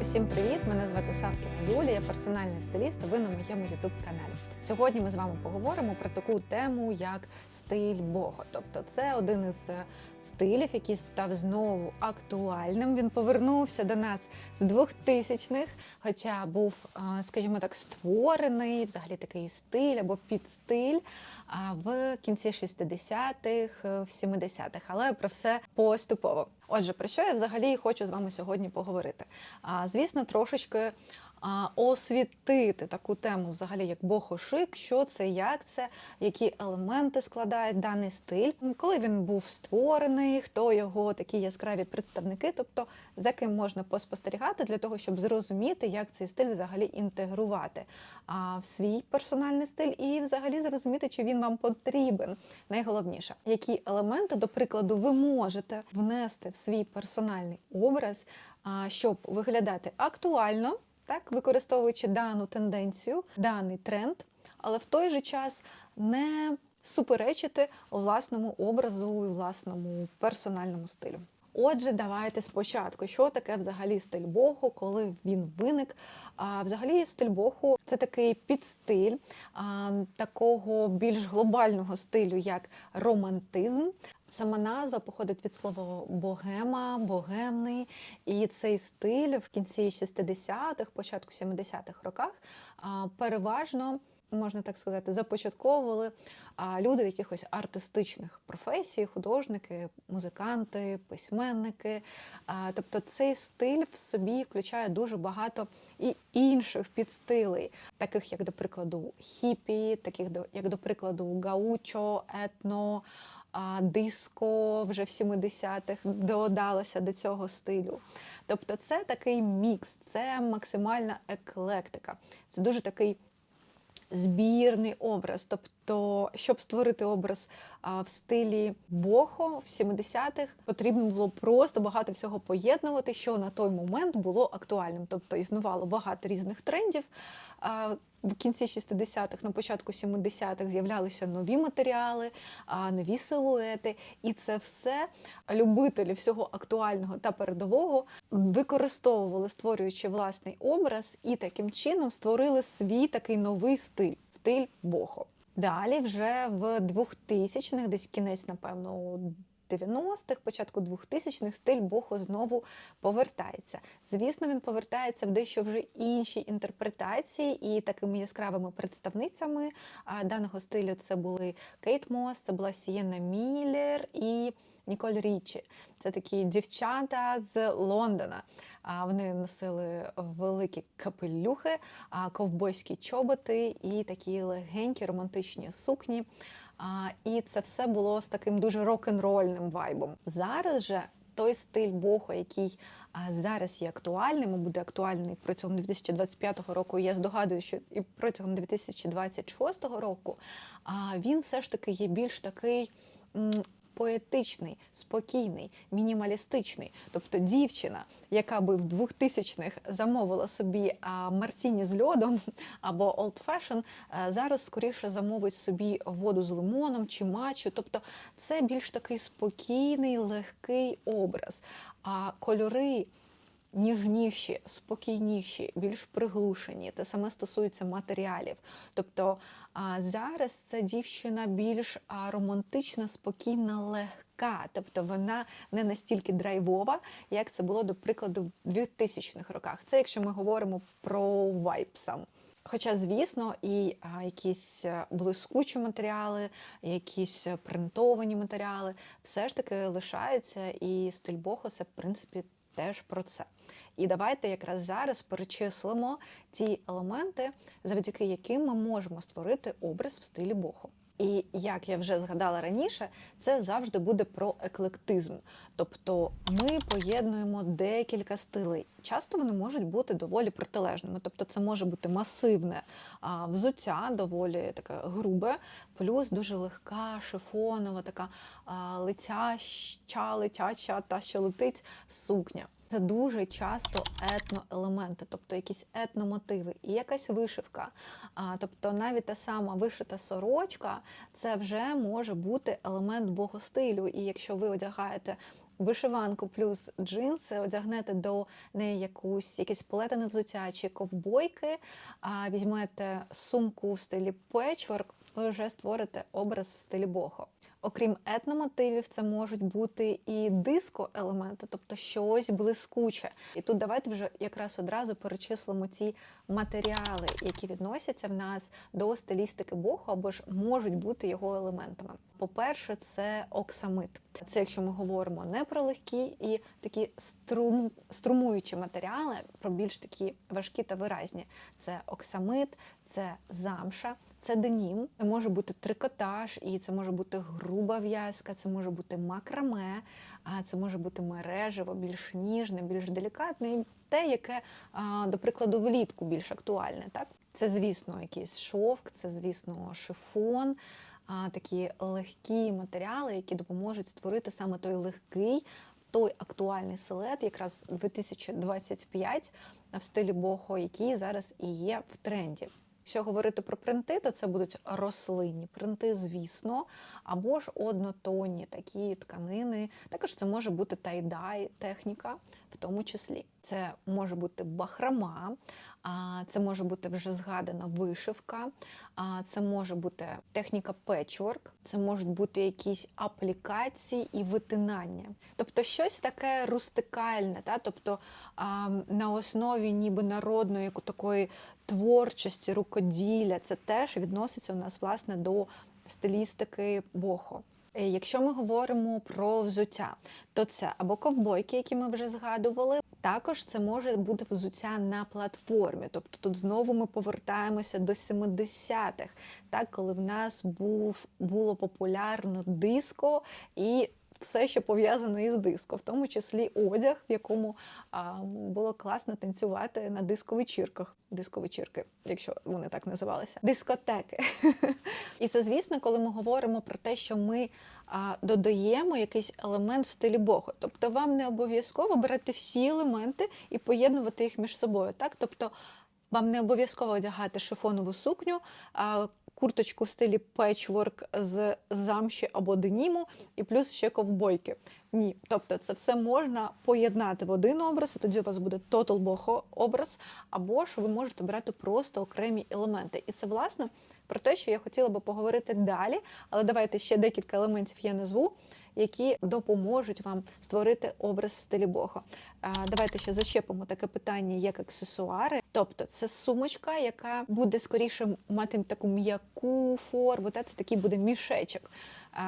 Усім привіт! Мене звати Савкіна Юлія, я персональний стиліст. Ви на моєму youtube каналі. Сьогодні ми з вами поговоримо про таку тему, як стиль Бога. Тобто, це один із е, стилів, який став знову актуальним. Він повернувся до нас з 2000-х, хоча був, е, скажімо так, створений взагалі такий стиль або підстиль в кінці 60-х, е, в 70-х, але про все поступово. Отже, про що я взагалі хочу з вами сьогодні поговорити? А, звісно, трошечки освітити таку тему, взагалі, як бохошик, що це, як це, які елементи складає даний стиль, коли він був створений, хто його такі яскраві представники, тобто за ким можна поспостерігати для того, щоб зрозуміти, як цей стиль взагалі інтегрувати а, в свій персональний стиль, і взагалі зрозуміти, чи він вам потрібен. Найголовніше, які елементи, до прикладу, ви можете внести в свій персональний образ, щоб виглядати актуально, так використовуючи дану тенденцію, даний тренд, але в той же час не суперечити власному образу і власному персональному стилю. Отже, давайте спочатку, що таке взагалі стиль боху, коли він виник. А взагалі стиль боху це такий підстиль а, такого більш глобального стилю, як романтизм. Сама назва походить від слова богема, богемний, і цей стиль в кінці 60-х, початку 70-х роках переважно. Можна так сказати, започатковували люди якихось артистичних професій, художники, музиканти, письменники. Тобто цей стиль в собі включає дуже багато і інших підстилей, таких як, до прикладу, хіпі, таких як, до прикладу, гаучо, етно, а, диско вже в 70-х додалося до цього стилю. Тобто, це такий мікс, це максимальна еклектика. Це дуже такий збірний образ. Тобто, щоб створити образ в стилі бохо в 70-х, потрібно було просто багато всього поєднувати, що на той момент було актуальним. Тобто існувало багато різних трендів. В кінці 60-х, на початку 70-х з'являлися нові матеріали, нові силуети, і це все любителі всього актуального та передового використовували, створюючи власний образ, і таким чином створили свій такий новий стиль стиль бохо. Далі, вже в 2000-х, десь кінець, напевно, 90-х, початку 2000-х стиль бохо знову повертається. Звісно, він повертається в дещо вже іншій інтерпретації, і такими яскравими представницями даного стилю це були Кейт Мос, це була Сієна Міллер і Ніколь Річі. Це такі дівчата з Лондона. Вони носили великі капелюхи, ковбойські чоботи і такі легенькі романтичні сукні. І це все було з таким дуже рок-н-рольним вайбом. Зараз же той стиль бохо, який зараз є актуальним, і буде актуальний протягом 2025 року. Я здогадую, що і протягом 2026 року а, він все ж таки є більш такий. Поетичний, спокійний, мінімалістичний. Тобто дівчина, яка би в 2000-х замовила собі мартіні з льодом або old fashion, а, зараз скоріше замовить собі воду з лимоном чи мачу. Тобто це більш такий спокійний, легкий образ. А кольори ніжніші, спокійніші, більш приглушені. Те саме стосується матеріалів. Тобто зараз ця дівчина більш романтична, спокійна, легка. Тобто вона не настільки драйвова, як це було, до прикладу, в 2000-х роках. Це якщо ми говоримо про вайб сам. Хоча, звісно, і а, якісь е, блискучі матеріали, якісь е, принтовані матеріали, все ж таки лишаються, і стиль бохо це в принципі теж про це. І давайте якраз зараз перечислимо ті елементи, завдяки яким ми можемо створити образ в стилі бохо. І як я вже згадала раніше, це завжди буде про еклектизм. Тобто ми поєднуємо декілька стилей. Часто вони можуть бути доволі протилежними. Тобто, це може бути масивне а, взуття, доволі таке грубе, плюс дуже легка, шифонова, така а, летяща, летяча та що летить сукня. Це дуже часто етноелементи, тобто якісь етномотиви і якась вишивка. А, тобто навіть та сама вишита сорочка, це вже може бути елемент богостилю. І якщо ви одягаєте вишиванку плюс джинси, одягнете до неї якусь якесь плетене взуття чи ковбойки, а візьмете сумку в стилі печворк, ви вже створите образ в стилі бохо. Окрім етномотивів, це можуть бути і диско-елементи, тобто щось блискуче. І тут давайте вже якраз одразу перечислимо ті матеріали, які відносяться в нас до стилістики боху або ж можуть бути його елементами. По-перше, це оксамит. Це якщо ми говоримо не про легкі і такі струм, струмуючі матеріали, про більш такі важкі та виразні. Це оксамит, це замша, це денім, це може бути трикотаж, і це може бути груба в'язка, це може бути макраме, а це може бути мережево, більш ніжне, більш делікатне, і те, яке, до прикладу, влітку більш актуальне. Так? Це, звісно, якийсь шовк, це, звісно, шифон, а, такі легкі матеріали, які допоможуть створити саме той легкий, той актуальний силует, якраз 2025 в стилі бохо, який зараз і є в тренді. Якщо говорити про принти, то це будуть рослинні принти, звісно, або ж однотонні такі тканини. Також це може бути тайдай техніка, в тому числі. Це може бути бахрама, це може бути вже згадана вишивка, це може бути техніка печворк, це можуть бути якісь аплікації і витинання. Тобто щось таке рустикальне, та? тобто на основі ніби народної такої творчості, рукоділля, це теж відноситься у нас власне до стилістики бохо. Е, Якщо ми говоримо про взуття, то це або ковбойки, які ми вже згадували. Також це може бути взуття на платформі. Тобто тут знову ми повертаємося до 70-х, так, коли в нас був, було популярно диско і все, що пов'язано із диско, в тому числі одяг, в якому а, було класно танцювати на диско-вечірках. Диско-вечірки, якщо вони так називалися, дискотеки. І це, звісно, коли ми говоримо про те, що ми а, додаємо якийсь елемент в стилі бохо. Тобто вам не обов'язково брати всі елементи і поєднувати їх між собою. Так? Тобто вам не обов'язково одягати шифонову сукню, курточку в стилі печворк з замші або деніму, і плюс ще ковбойки. Ні, тобто це все можна поєднати в один образ, і тоді у вас буде тотал бохо образ, або ж ви можете брати просто окремі елементи. І це власне про те, що я хотіла би поговорити далі. Але давайте ще декілька елементів я назву, які допоможуть вам створити образ в стилі бохо. А, Давайте ще зачепимо таке питання, як аксесуари. Тобто це сумочка, яка буде скоріше мати таку м'яку форму. Та це такий буде мішечок.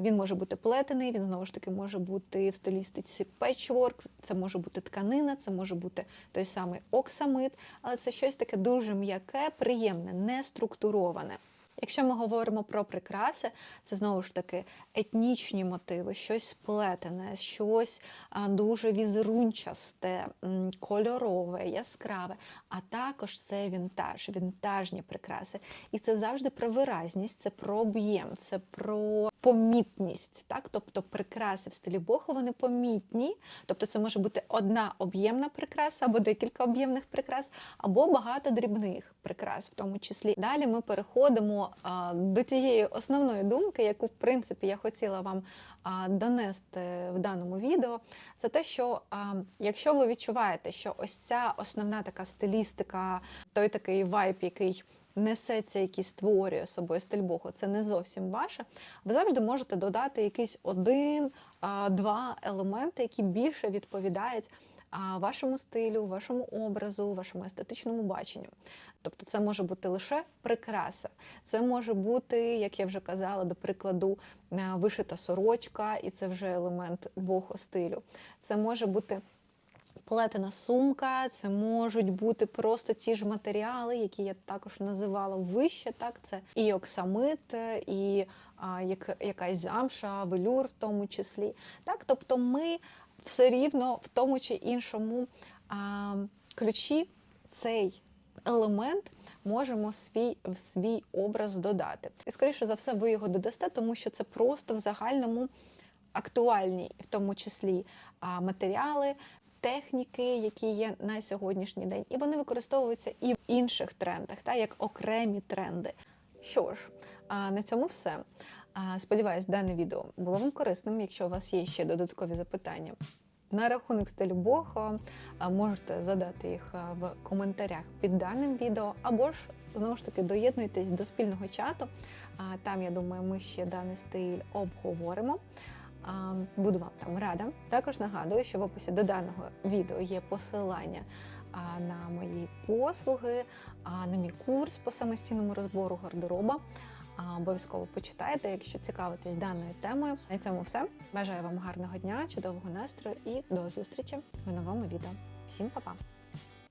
Він може бути плетений, він знову ж таки може бути в стилістиці печворк, це може бути тканина, це може бути той самий оксамит, але це щось таке дуже м'яке, приємне, не структуроване. Якщо ми говоримо про прикраси, це знову ж таки етнічні мотиви, щось сплетене, щось дуже візерунчасте, кольорове, яскраве, а також це вінтаж, вінтажні прикраси. І це завжди про виразність, це про об'єм, це про помітність. Так? Тобто прикраси в стилі бохо вони помітні. Тобто це може бути одна об'ємна прикраса або декілька об'ємних прикрас, або багато дрібних прикрас, в тому числі. Далі ми переходимо а, до тієї основної думки, яку в принципі я хотіла вам а, донести в даному відео. Це те, що а, якщо ви відчуваєте, що ось ця основна така стилістика, той такий вайб, який несеться, який створює собою стиль бохо, це не зовсім ваше. Ви завжди можете додати якийсь один-два елементи, які більше відповідають вашому стилю, вашому образу, вашому естетичному баченню. Тобто це може бути лише прикраса, це може бути, як я вже казала, до прикладу, е, вишита сорочка, і це вже елемент бохо стилю. Це може бути плетена сумка, це можуть бути просто ті ж матеріали, які я також називала вище. Так, це і оксамит, і а, як, якась замша, велюр в тому числі. Так, тобто ми все рівно в тому чи іншому а, ключі цей елемент можемо свій в свій образ додати. І скоріше за все, ви його додасте, тому що це просто в загальному актуальні, в тому числі матеріали. Техніки, які є на сьогоднішній день, і вони використовуються і в інших трендах, та як окремі тренди. Що ж, а на цьому все. Сподіваюсь, дане відео було вам корисним. Якщо у вас є ще додаткові запитання на рахунок стилю бохо, можете задати їх в коментарях під даним відео, або ж знову ж таки доєднуйтесь до спільного чату. Там, я думаю, ми ще даний стиль обговоримо. Буду вам там рада. Також нагадую, що в описі до даного відео є посилання на мої послуги, на мій курс по самостійному розбору гардероба. Обов'язково почитайте, якщо цікавитесь даною темою. На цьому все. Бажаю вам гарного дня, чудового настрою і до зустрічі в новому відео. Всім па-па!